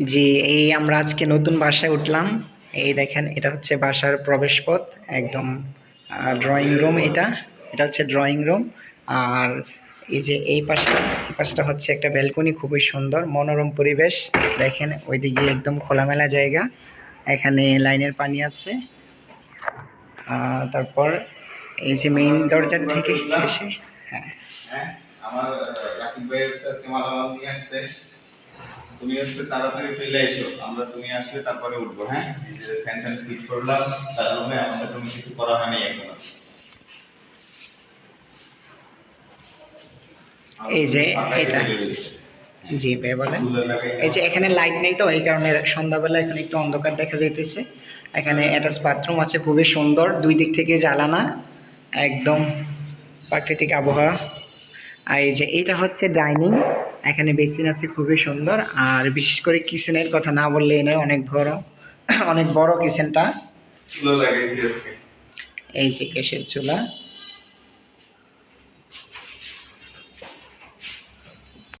জি, এই আমরা আজকে নতুন বাসায় উঠলাম। এই দেখেন, এটা হচ্ছে বাসার প্রবেশপথ, একদম ড্রয়িং রুম এটা। এটা হচ্ছে ড্রয়িং রুম আর এই যে এই পাশটা এই পাশটা হচ্ছে একটা ব্যালকনি খুবই সুন্দর, মনোরম পরিবেশ। দেখেন, ওইদিকে একদম খোলামেলা জায়গা, এখানে লাইনের পানি আছে। তারপর এই যে মেইন দরজার থেকে এসে হ্যাঁ। হ্যাঁ আমার তুমি হচ্ছে তাড়াতাড়ি চলে এসো আমরা তুমি আসলে তারপরে উঠবো হ্যাঁ? এই যে ফ্যান ফ্যান ফিট করলাম তার রুমে আমাদের রুমে কিছু করা হয়নি এখনও। এই যে এটা। জি ভাই বলেন। এই যে এখানে লাইট নেই তো এই কারণে সন্ধ্যাবেলা এখানে একটু অন্ধকার দেখা যাইতেছে। এখানে অ্যাটাচ বাথরুম আছে খুবই সুন্দর দুই দিক থেকে জ্বালানা একদম প্রাকৃতিক আবহাওয়া। আর এই যে এটা হচ্ছে ডাইনিং এখানে বেসিন আছে খুবই সুন্দর। আর বিশেষ করে কিচেনের কথা না বললে এনে অনেক বড় অনেক বড় কিচেনটা। চুলা লাগাইছি আজকে। এই যে গ্যাসের চুলা।